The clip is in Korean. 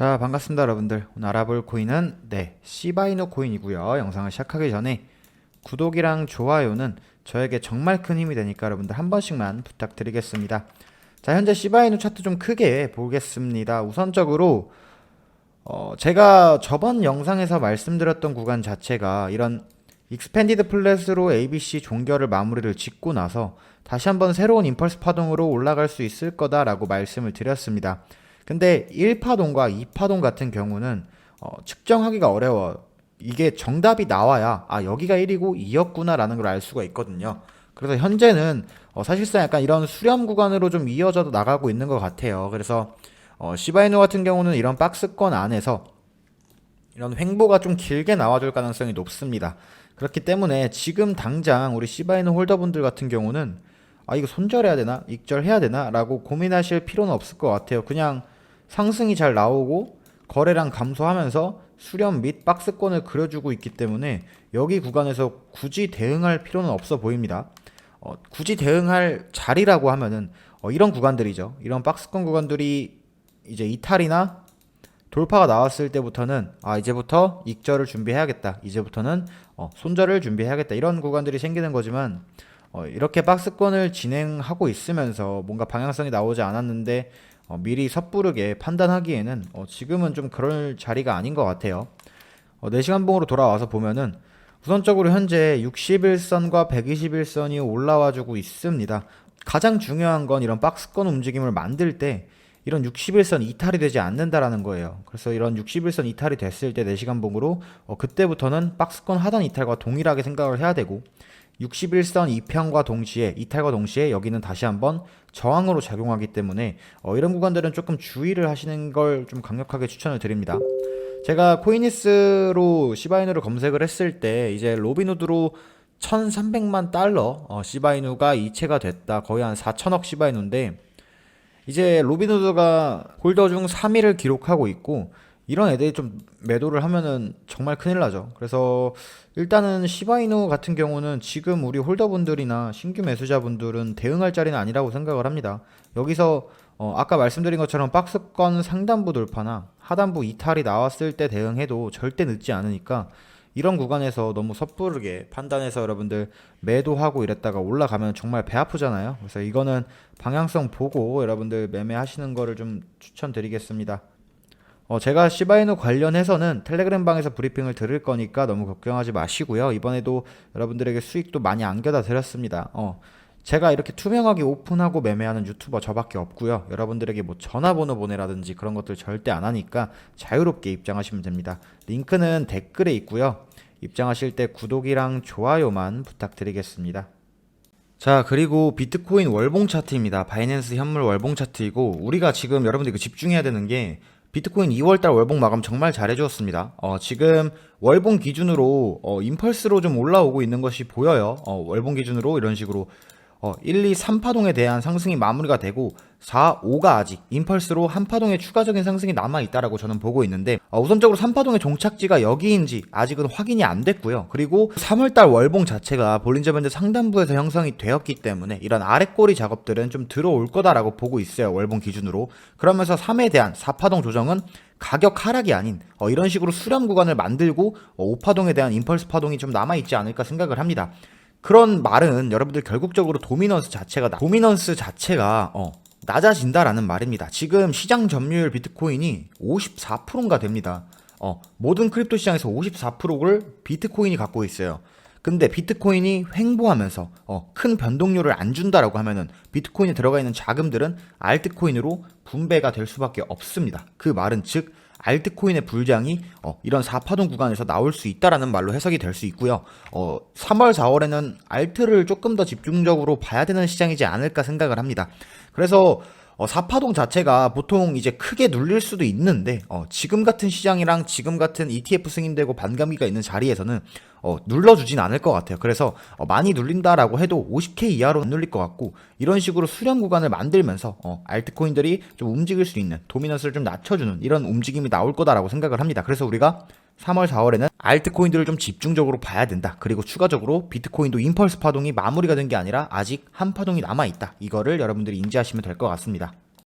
자, 반갑습니다, 여러분들. 오늘 알아볼 코인은 네, 시바이누 코인이고요. 영상을 시작하기 전에 구독이랑 좋아요는 저에게 정말 큰 힘이 되니까 여러분들 한 번씩만 부탁드리겠습니다. 자, 현재 시바이누 차트 좀 크게 보겠습니다. 우선적으로 어, 제가 저번 영상에서 말씀드렸던 구간 자체가 이런 익스펜디드 플랫으로 ABC 종결을 마무리를 짓고 나서 다시 한번 새로운 임펄스 파동으로 올라갈 수 있을 거다라고 말씀을 드렸습니다. 근데 1파동과 2파동 같은 경우는 어, 측정하기가 어려워. 이게 정답이 나와야 아 여기가 1이고 2였구나라는 걸 알 수가 있거든요. 그래서 현재는 어, 사실상 약간 이런 수렴 구간으로 좀 이어져 나가고 있는 것 같아요. 그래서 어, 시바이누 같은 경우는 이런 박스권 안에서 이런 횡보가 좀 길게 나와줄 가능성이 높습니다. 그렇기 때문에 지금 당장 우리 시바이누 홀더분들 같은 경우는 아 이거 손절해야 되나 익절해야 되나라고 고민하실 필요는 없을 것 같아요. 그냥 상승이 잘 나오고 거래량 감소하면서 수렴 및 박스권을 그려주고 있기 때문에 여기 구간에서 굳이 대응할 필요는 없어 보입니다. 어, 굳이 대응할 자리라고 하면은 어, 이런 구간들이죠. 이런 박스권 구간들이 이제 이탈이나 돌파가 나왔을 때부터는 아 이제부터 익절을 준비해야겠다. 이제부터는 어, 손절을 준비해야겠다. 이런 구간들이 생기는 거지만 어, 이렇게 박스권을 진행하고 있으면서 뭔가 방향성이 나오지 않았는데 어, 미리 섣부르게 판단하기에는 어, 지금은 좀 그럴 자리가 아닌 것 같아요. 어, 4시간 봉으로 돌아와서 보면은 우선적으로 현재 61선과 121선이 올라와주고 있습니다. 가장 중요한 건 이런 박스권 움직임을 만들 때 이런 61선 이탈이 되지 않는다라는 거예요. 그래서 이런 61선 이탈이 됐을 때 4시간 봉으로 어, 그때부터는 박스권 하단 이탈과 동일하게 생각을 해야 되고 61선 이평과 동시에 이탈과 동시에 여기는 다시 한번 저항으로 작용하기 때문에 어, 이런 구간들은 조금 주의를 하시는 걸 좀 강력하게 추천을 드립니다. 제가 코이니스로 시바이누를 검색을 했을 때 이제 로비누드로 1300만 달러 어, 시바이누가 이체가 됐다. 거의 한 4천억 시바이누인데 이제 로비누드가 홀더 중 3위를 기록하고 있고 이런 애들이 좀 매도를 하면은 정말 큰일 나죠. 그래서 일단은 시바이누 같은 경우는 지금 우리 홀더분들이나 신규 매수자분들은 대응할 자리는 아니라고 생각을 합니다. 여기서 어 아까 말씀드린 것처럼 박스권 상단부 돌파나 하단부 이탈이 나왔을 때 대응해도 절대 늦지 않으니까 이런 구간에서 너무 섣부르게 판단해서 여러분들 매도하고 이랬다가 올라가면 정말 배 아프잖아요. 그래서 이거는 방향성 보고 여러분들 매매하시는 거를 좀 추천드리겠습니다. 어, 제가 시바이누 관련해서는 텔레그램 방에서 브리핑을 들을 거니까 너무 걱정하지 마시고요. 이번에도 여러분들에게 수익도 많이 안겨다 드렸습니다. 어, 제가 이렇게 투명하게 오픈하고 매매하는 유튜버 저밖에 없고요. 여러분들에게 뭐 전화번호 보내라든지 그런 것들 절대 안 하니까 자유롭게 입장하시면 됩니다. 링크는 댓글에 있고요. 입장하실 때 구독이랑 좋아요만 부탁드리겠습니다. 자, 그리고 비트코인 월봉 차트입니다. 바이낸스 현물 월봉 차트이고 우리가 지금 여러분들 그 집중해야 되는 게 비트코인 2월달 월봉 마감 정말 잘해주었습니다. 어, 지금 월봉 기준으로 어, 임펄스로 좀 올라오고 있는 것이 보여요. 어, 월봉 기준으로 이런 식으로 어, 1, 2, 3파동에 대한 상승이 마무리가 되고 4, 5가 아직 임펄스로 한 파동의 추가적인 상승이 남아 있다라고 저는 보고 있는데 어, 우선적으로 3파동의 종착지가 여기인지 아직은 확인이 안 됐고요. 그리고 3월달 월봉 자체가 볼린저 밴드 상단부에서 형성이 되었기 때문에 이런 아래꼬리 작업들은 좀 들어올 거다라고 보고 있어요. 월봉 기준으로. 그러면서 3에 대한 4파동 조정은 가격 하락이 아닌 어, 이런 식으로 수렴 구간을 만들고 어, 5파동에 대한 임펄스 파동이 좀 남아 있지 않을까 생각을 합니다. 그런 말은 여러분들 결국적으로 도미넌스 자체가 나- 도미넌스 자체가 어, 낮아진다라는 말입니다. 지금 시장 점유율 비트코인이 54%인가 됩니다. 어, 모든 크립토 시장에서 54%를 비트코인이 갖고 있어요. 근데 비트코인이 횡보하면서 어, 큰 변동률을 안 준다라고 하면은 비트코인에 들어가 있는 자금들은 알트코인으로 분배가 될 수밖에 없습니다. 그 말은 즉 알트코인의 불장이 어, 이런 4파동 구간에서 나올 수 있다라는 말로 해석이 될 수 있고요. 어, 3월, 4월에는 알트를 조금 더 집중적으로 봐야 되는 시장이지 않을까 생각을 합니다. 그래서 어, 4파동 자체가 보통 이제 크게 눌릴 수도 있는데 어, 지금 같은 시장이랑 지금 같은 ETF 승인되고 반감기가 있는 자리에서는 어, 눌러주진 않을 것 같아요. 그래서 어, 많이 눌린다라고 해도 50K 이하로 안 눌릴 것 같고 이런 식으로 수렴 구간을 만들면서 어, 알트코인들이 좀 움직일 수 있는 도미넌스를 좀 낮춰주는 이런 움직임이 나올 거다라고 생각을 합니다. 그래서 우리가 3월, 4월에는 알트코인들을 좀 집중적으로 봐야 된다. 그리고 추가적으로 비트코인도 임펄스 파동이 마무리가 된 게 아니라 아직 한 파동이 남아 있다. 이거를 여러분들이 인지하시면 될 것 같습니다.